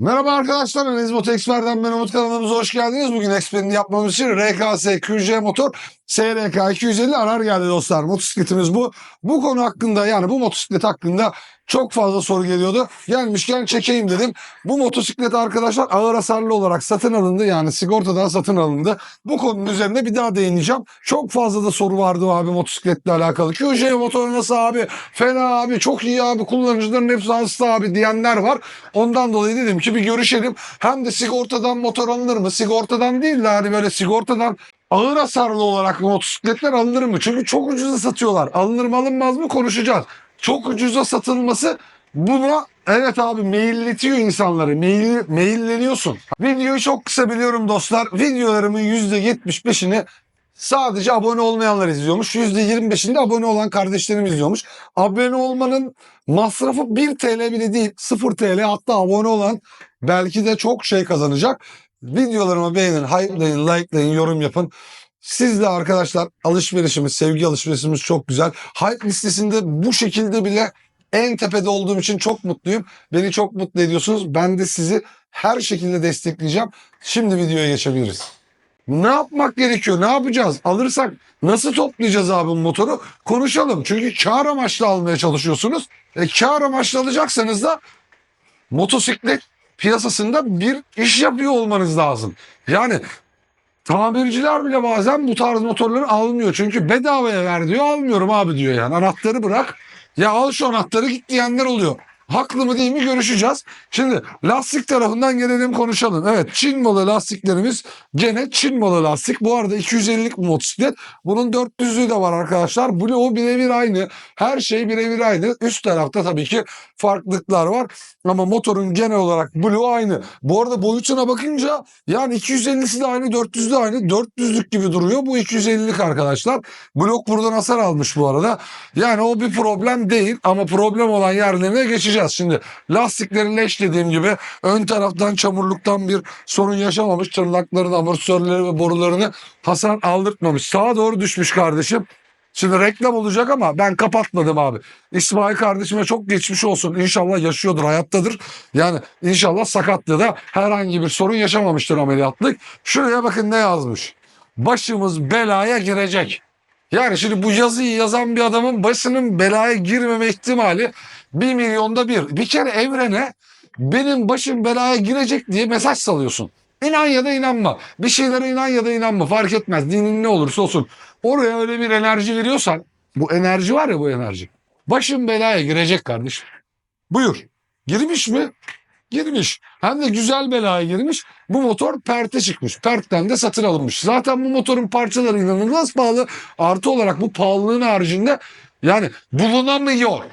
Merhaba arkadaşlar, Enes Moto Expert'ten ben Umut kanalımıza hoş geldiniz. Bugün eksperini yapmamız için RKS QJ motor SRK 250 arar geldi dostlar. Motosikletimiz bu. Bu konu hakkında yani bu motosiklet hakkında çok fazla soru geliyordu. Gelmişken çekeyim dedim. Bu motosiklet arkadaşlar ağır hasarlı olarak satın alındı. Yani sigortadan satın alındı. Bu konunun üzerine bir daha değineceğim. Çok fazla da soru vardı abi motosikletle alakalı. QJ motor nasıl abi? Fena abi, çok iyi abi, kullanıcıların hepsi hasta abi diyenler var. Ondan dolayı dedim ki bir görüşelim. Hem de sigortadan motor alınır mı? Sigortadan değil de hani böyle sigortadan ağır hasarlı olarak motosikletler alınır mı? Çünkü çok ucuza satıyorlar. Alınır mı alınmaz mı konuşacağız. Çok ucuza satılması buna evet abi mailletiyor insanları. Mail, mailleniyorsun. Videoyu çok kısa biliyorum dostlar. Videolarımın %75'ini sadece abone olmayanlar izliyormuş. %25'inde abone olan kardeşlerim izliyormuş. Abone olmanın masrafı 1 TL bile değil. 0 TL hatta abone olan belki de çok şey kazanacak. Videolarımı beğenin, hype'layın, like'layın, yorum yapın. Siz de arkadaşlar alışverişimiz, sevgi alışverişimiz çok güzel. Hype listesinde bu şekilde bile en tepede olduğum için çok mutluyum. Beni çok mutlu ediyorsunuz. Ben de sizi her şekilde destekleyeceğim. Şimdi videoya geçebiliriz. Ne yapmak gerekiyor? Ne yapacağız? Alırsak nasıl toplayacağız abi motoru? Konuşalım. Çünkü kar amaçlı almaya çalışıyorsunuz. E kar amaçlı alacaksanız da motosiklet piyasasında bir iş yapıyor olmanız lazım. Yani tamirciler bile bazen bu tarz motorları almıyor. Çünkü bedavaya ver diyor almıyorum abi diyor yani. Anahtarı bırak. Ya al şu anahtarı git diyenler oluyor. Haklı mı değil mi görüşeceğiz. Şimdi lastik tarafından gelelim konuşalım. Evet Çin malı lastiklerimiz gene Çin malı lastik. Bu arada 250'lik bir motosiklet. Bunun 400'lüğü de var arkadaşlar. Blue birebir aynı. Her şey birebir aynı. Üst tarafta tabii ki farklılıklar var. Ama motorun genel olarak Blue aynı. Bu arada boyutuna bakınca yani 250'si de aynı 400'lü de aynı. 400'lük gibi duruyor. Bu 250'lik arkadaşlar. Blok buradan hasar almış bu arada. Yani o bir problem değil ama problem olan yerlerine geçeceğiz. Şimdi lastikleri leş dediğim gibi ön taraftan çamurluktan bir sorun yaşamamış. Tırnaklarını, amortisörleri ve borularını hasar aldırtmamış. Sağa doğru düşmüş kardeşim. Şimdi reklam olacak ama ben kapatmadım abi. İsmail kardeşime çok geçmiş olsun. İnşallah yaşıyordur, hayattadır. Yani inşallah sakatlığı da herhangi bir sorun yaşamamıştır ameliyatlık. Şuraya bakın ne yazmış. Başımız belaya girecek. Yani şimdi bu yazıyı yazan bir adamın başının belaya girmeme ihtimali bir milyonda bir. Bir kere evrene benim başım belaya girecek diye mesaj salıyorsun. İnan ya da inanma. Bir şeylere inan ya da inanma fark etmez. Dinin ne olursa olsun. Oraya öyle bir enerji veriyorsan bu enerji var ya bu enerji. Başım belaya girecek kardeşim. Buyur. Girmiş mi? Girmiş. Hem de güzel belaya girmiş. Bu motor perte çıkmış. Pert'ten de satın alınmış. Zaten bu motorun parçaları inanılmaz pahalı. Artı olarak bu pahalılığın haricinde yani bulunamıyor.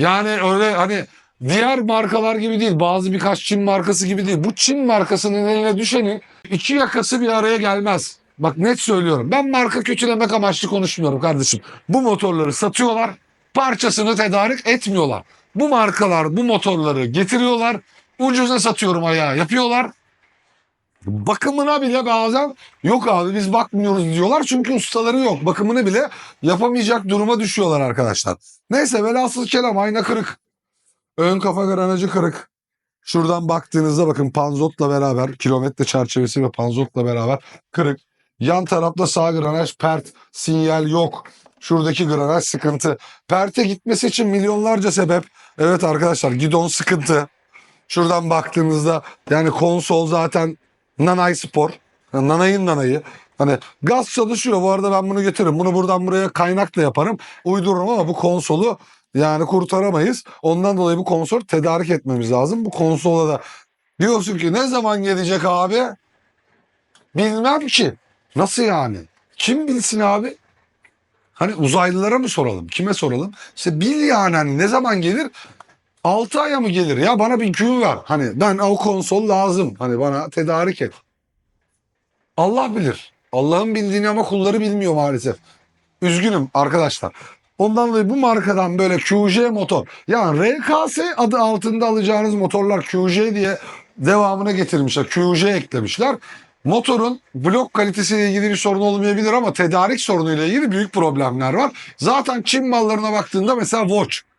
Yani öyle hani diğer markalar gibi değil. Bazı birkaç Çin markası gibi değil. Bu Çin markasının eline düşenin iki yakası bir araya gelmez. Bak net söylüyorum. Ben marka kötülemek amaçlı konuşmuyorum kardeşim. Bu motorları satıyorlar. Parçasını tedarik etmiyorlar. Bu markalar bu motorları getiriyorlar. Ucuza satıyorum ayağı yapıyorlar. Bakımına bile bazen yok abi biz bakmıyoruz diyorlar. Çünkü ustaları yok. Bakımını bile yapamayacak duruma düşüyorlar arkadaşlar. Neyse velhasıl kelam ayna kırık. Ön kafa granajı kırık. Şuradan baktığınızda bakın panzotla beraber kilometre çerçevesi ve panzotla beraber kırık. Yan tarafta sağ granaj pert, sinyal yok. Şuradaki granaj sıkıntı. Perte gitmesi için milyonlarca sebep. Evet arkadaşlar gidon sıkıntı. Şuradan baktığınızda yani konsol zaten nanay spor. Nanayın nanayı. Hani gaz çalışıyor bu arada ben bunu getiririm. Bunu buradan buraya kaynakla yaparım. Uydururum ama bu konsolu yani kurtaramayız. Ondan dolayı bu konsol tedarik etmemiz lazım. Bu konsola da diyorsun ki ne zaman gelecek abi? Bilmem ki. Nasıl yani? Kim bilsin abi? Hani uzaylılara mı soralım? Kime soralım? İşte bil yani hani ne zaman gelir? 6 aya mı gelir? Ya bana bir gün ver. Hani ben o konsol lazım. Hani bana tedarik et. Allah bilir. Allah'ın bildiğini ama kulları bilmiyor maalesef. Üzgünüm arkadaşlar. Ondan dolayı bu markadan böyle QJ motor. Yani RKS adı altında alacağınız motorlar QJ diye devamını getirmişler. QJ eklemişler. Motorun blok kalitesiyle ilgili bir sorun olmayabilir ama tedarik sorunuyla ilgili büyük problemler var. Zaten Çin mallarına baktığında mesela Watch.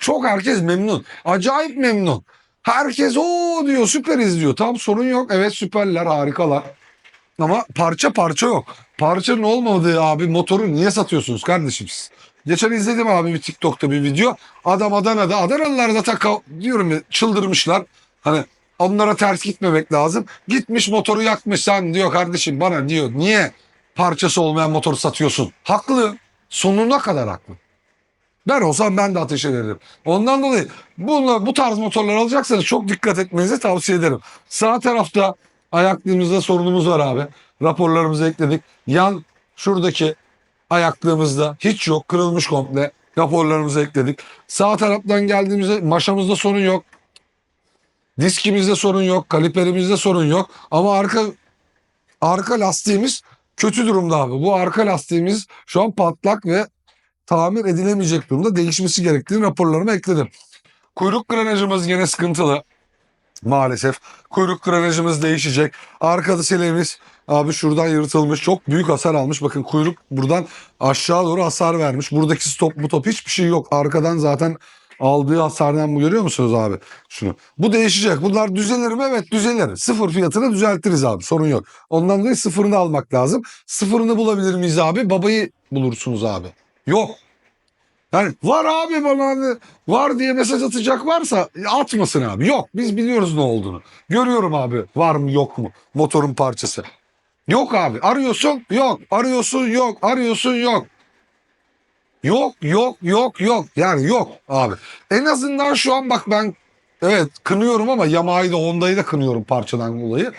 Çok herkes memnun. Acayip memnun. Herkes o diyor süperiz diyor. Tam sorun yok. Evet süperler harikalar. Ama parça parça yok. Parçanın olmadığı abi motoru niye satıyorsunuz kardeşim siz? Geçen izledim abi bir TikTok'ta bir video. Adam Adana'da. Adanalılar da taka diyorum ya çıldırmışlar. Hani onlara ters gitmemek lazım. Gitmiş motoru yakmış sen diyor kardeşim bana diyor. Niye parçası olmayan motoru satıyorsun? Haklı. Sonuna kadar haklı. Ben olsam ben de ateş ederim. Ondan dolayı bunu, bu tarz motorlar alacaksanız çok dikkat etmenizi tavsiye ederim. Sağ tarafta ayaklığımızda sorunumuz var abi. Raporlarımızı ekledik. Yan şuradaki ayaklığımızda hiç yok. Kırılmış komple. Raporlarımızı ekledik. Sağ taraftan geldiğimizde maşamızda sorun yok. Diskimizde sorun yok. Kaliperimizde sorun yok. Ama arka arka lastiğimiz kötü durumda abi. Bu arka lastiğimiz şu an patlak ve tamir edilemeyecek durumda. Değişmesi gerektiğini raporlarıma ekledim. Kuyruk granajımız yine sıkıntılı. Maalesef. Kuyruk granajımız değişecek. Arka selemiz abi şuradan yırtılmış. Çok büyük hasar almış. Bakın kuyruk buradan aşağı doğru hasar vermiş. Buradaki stop bu top hiçbir şey yok. Arkadan zaten aldığı hasardan bu görüyor musunuz abi? Şunu. Bu değişecek. Bunlar düzelir mi? Evet düzelir. Sıfır fiyatını düzeltiriz abi. Sorun yok. Ondan dolayı sıfırını almak lazım. Sıfırını bulabilir miyiz abi? Babayı bulursunuz abi. Yok. Yani var abi bana var diye mesaj atacak varsa atmasın abi. Yok biz biliyoruz ne olduğunu. Görüyorum abi var mı yok mu motorun parçası. Yok abi arıyorsun yok arıyorsun yok arıyorsun yok. Yok yok yok yok yani yok abi. En azından şu an bak ben evet kınıyorum ama Yamaha'yı da Honda'yı da kınıyorum parçadan dolayı.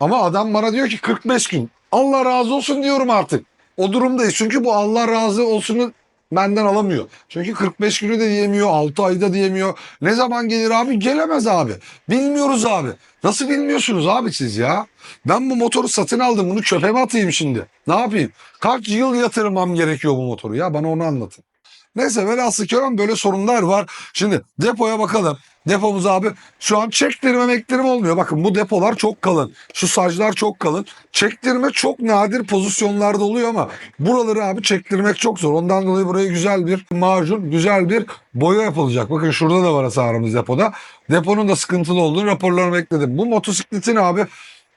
Ama adam bana diyor ki 45 gün. Allah razı olsun diyorum artık. O durumdayız. Çünkü bu Allah razı olsunu benden alamıyor. Çünkü 45 günü de diyemiyor, 6 ayda diyemiyor. Ne zaman gelir abi? Gelemez abi. Bilmiyoruz abi. Nasıl bilmiyorsunuz abi siz ya? Ben bu motoru satın aldım. Bunu çöpe mi atayım şimdi? Ne yapayım? Kaç yıl yatırmam gerekiyor bu motoru ya? Bana onu anlatın. Neyse velhasıl kelam böyle sorunlar var. Şimdi depoya bakalım. Depomuz abi şu an çektirme mektirme olmuyor. Bakın bu depolar çok kalın. Şu saclar çok kalın. Çektirme çok nadir pozisyonlarda oluyor ama buraları abi çektirmek çok zor. Ondan dolayı buraya güzel bir macun, güzel bir boya yapılacak. Bakın şurada da var hasarımız depoda. Deponun da sıkıntılı olduğunu raporlarına ekledim. Bu motosikletin abi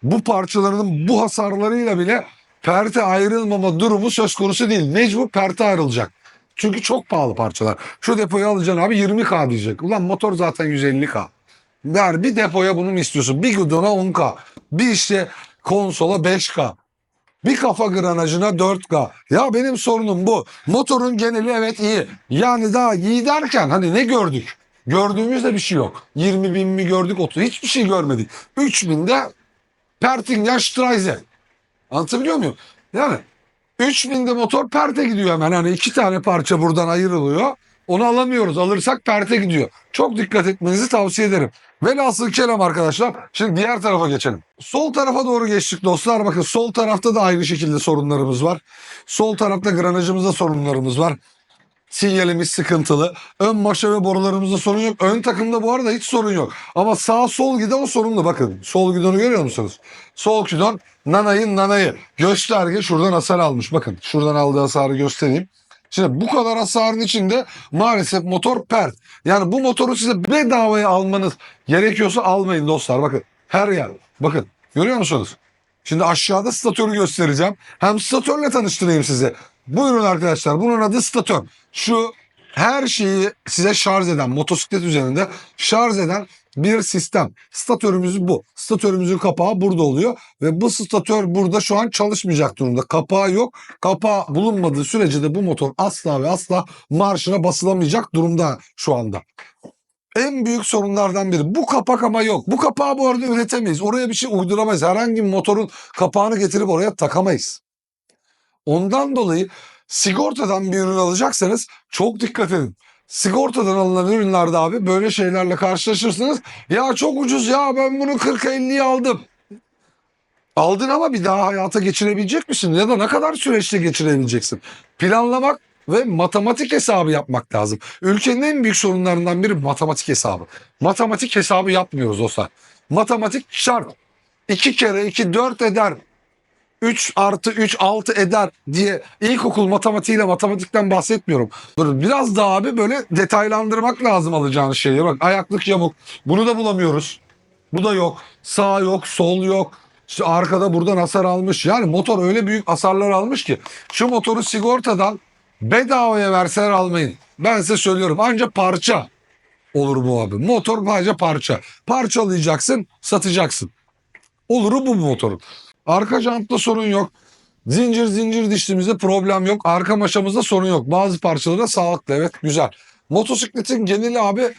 bu parçalarının bu hasarlarıyla bile perte ayrılmama durumu söz konusu değil. Mecbur perte ayrılacak. Çünkü çok pahalı parçalar. Şu depoyu alacaksın abi 20k diyecek. Ulan motor zaten 150k. Yani bir depoya bunu mu istiyorsun? Bir gudona 10k. Bir işte konsola 5k. Bir kafa granajına 4K. Ya benim sorunum bu. Motorun geneli evet iyi. Yani daha iyi derken hani ne gördük? Gördüğümüzde bir şey yok. 20 bin mi gördük 30 hiçbir şey görmedik. 3000'de Pertingen Streise. Anlatabiliyor muyum? Yani 3000'de motor perte gidiyor hemen. Hani iki tane parça buradan ayrılıyor. Onu alamıyoruz. Alırsak perte gidiyor. Çok dikkat etmenizi tavsiye ederim. Velhasıl kelam arkadaşlar. Şimdi diğer tarafa geçelim. Sol tarafa doğru geçtik dostlar. Bakın sol tarafta da aynı şekilde sorunlarımız var. Sol tarafta granajımızda sorunlarımız var. Sinyalimiz sıkıntılı. Ön maşa ve borularımızda sorun yok. Ön takımda bu arada hiç sorun yok. Ama sağ sol gidon sorunlu bakın. Sol gidonu görüyor musunuz? Sol gidon nanayın nanayı. Gösterge şuradan hasar almış. Bakın şuradan aldığı hasarı göstereyim. Şimdi bu kadar hasarın içinde maalesef motor pert. Yani bu motoru size bedavaya almanız gerekiyorsa almayın dostlar. Bakın her yer. Bakın görüyor musunuz? Şimdi aşağıda statörü göstereceğim. Hem statörle tanıştırayım size. Buyurun arkadaşlar bunun adı statör. Şu her şeyi size şarj eden motosiklet üzerinde şarj eden bir sistem. Statörümüz bu. Statörümüzün kapağı burada oluyor ve bu statör burada şu an çalışmayacak durumda. Kapağı yok. Kapağı bulunmadığı sürece de bu motor asla ve asla marşına basılamayacak durumda şu anda. En büyük sorunlardan biri. Bu kapak ama yok. Bu kapağı bu arada üretemeyiz. Oraya bir şey uyduramayız. Herhangi bir motorun kapağını getirip oraya takamayız. Ondan dolayı sigortadan bir ürün alacaksanız çok dikkat edin. Sigortadan alınan ürünlerde abi böyle şeylerle karşılaşırsınız. Ya çok ucuz ya ben bunu 40'a 50'ye aldım. Aldın ama bir daha hayata geçirebilecek misin? Ya da ne kadar süreçte geçirebileceksin? Planlamak ve matematik hesabı yapmak lazım. Ülkenin en büyük sorunlarından biri matematik hesabı. Matematik hesabı yapmıyoruz dostlar. Matematik şart. 2 kere 2 4 eder. 3 artı 3 6 eder diye ilkokul matematiğiyle matematikten bahsetmiyorum. Biraz daha abi böyle detaylandırmak lazım alacağınız şeyleri. Bak ayaklık yamuk. Bunu da bulamıyoruz. Bu da yok. Sağ yok, sol yok. İşte arkada buradan hasar almış. Yani motor öyle büyük hasarlar almış ki şu motoru sigortadan bedavaya verseler almayın. Ben size söylüyorum. Ancak parça olur bu abi. Motor sadece parça. Parçalayacaksın, satacaksın. Oluru bu motorun. Arka jantta sorun yok. Zincir zincir dişlimizde problem yok. Arka maşamızda sorun yok. Bazı parçaları da sağlıklı evet güzel. Motosikletin geneli abi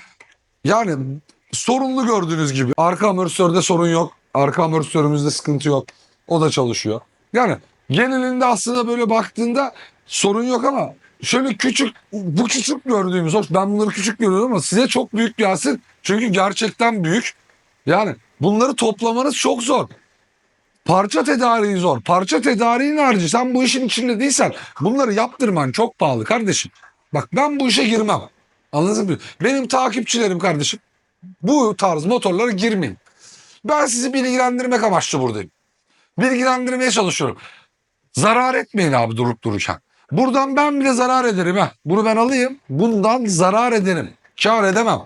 yani sorunlu gördüğünüz gibi. Arka amortisörde sorun yok. Arka amortisörümüzde sıkıntı yok. O da çalışıyor. Yani genelinde aslında böyle baktığında sorun yok ama şöyle küçük bu küçük gördüğümüz hoş ben bunları küçük görüyorum ama size çok büyük gelsin. Çünkü gerçekten büyük. Yani bunları toplamanız çok zor. Parça tedariği zor. Parça tedariğinin harici sen bu işin içinde değilsen bunları yaptırman çok pahalı kardeşim. Bak ben bu işe girmem. Anladın mı? Benim takipçilerim kardeşim bu tarz motorlara girmeyin. Ben sizi bilgilendirmek amaçlı buradayım. Bilgilendirmeye çalışıyorum. Zarar etmeyin abi durup dururken. Buradan ben bile zarar ederim ha. Bunu ben alayım. Bundan zarar ederim. Kar edemem.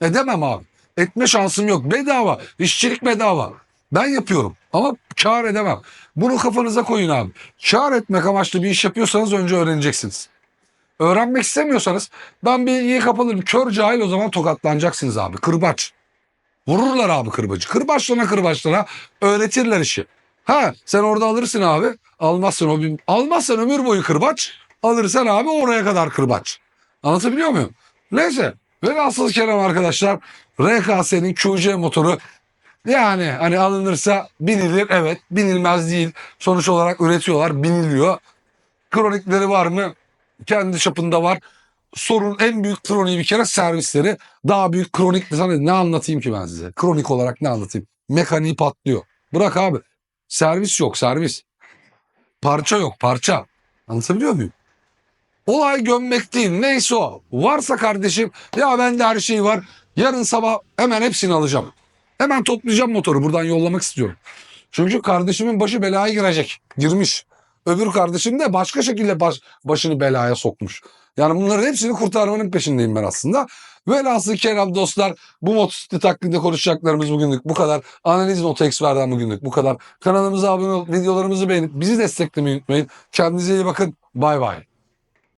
Edemem abi. Etme şansım yok. Bedava. İşçilik bedava. Ben yapıyorum ama kar edemem. Bunu kafanıza koyun abi. Kar etmek amaçlı bir iş yapıyorsanız önce öğreneceksiniz. Öğrenmek istemiyorsanız ben bilgiyi kapalım. Kör cahil o zaman tokatlanacaksınız abi. Kırbaç. Vururlar abi kırbacı. Kırbaçlana kırbaçlana öğretirler işi. Ha sen orada alırsın abi. Almazsın o bir, almazsan ömür boyu kırbaç. Alırsan abi oraya kadar kırbaç. Anlatabiliyor muyum? Neyse. Velhasıl kelam arkadaşlar. RKS'nin QC motoru yani hani alınırsa binilir evet binilmez değil. Sonuç olarak üretiyorlar biniliyor. Kronikleri var mı? Kendi çapında var. Sorun en büyük kroniği bir kere servisleri. Daha büyük kronik sana ne anlatayım ki ben size? Kronik olarak ne anlatayım? Mekaniği patlıyor. Bırak abi. Servis yok servis. Parça yok parça. Anlatabiliyor muyum? Olay gömmek değil. Neyse o. Varsa kardeşim ya bende her şey var. Yarın sabah hemen hepsini alacağım. Hemen toplayacağım motoru. Buradan yollamak istiyorum. Çünkü kardeşimin başı belaya girecek. Girmiş. Öbür kardeşim de başka şekilde baş, başını belaya sokmuş. Yani bunların hepsini kurtarmanın peşindeyim ben aslında. Velhasıl kelam dostlar bu motosiklet hakkında konuşacaklarımız bugünlük bu kadar. Analiz Notu Expert'den bugünlük bu kadar. Kanalımıza abone olup videolarımızı beğenip bizi desteklemeyi unutmayın. Kendinize iyi bakın. Bay bay.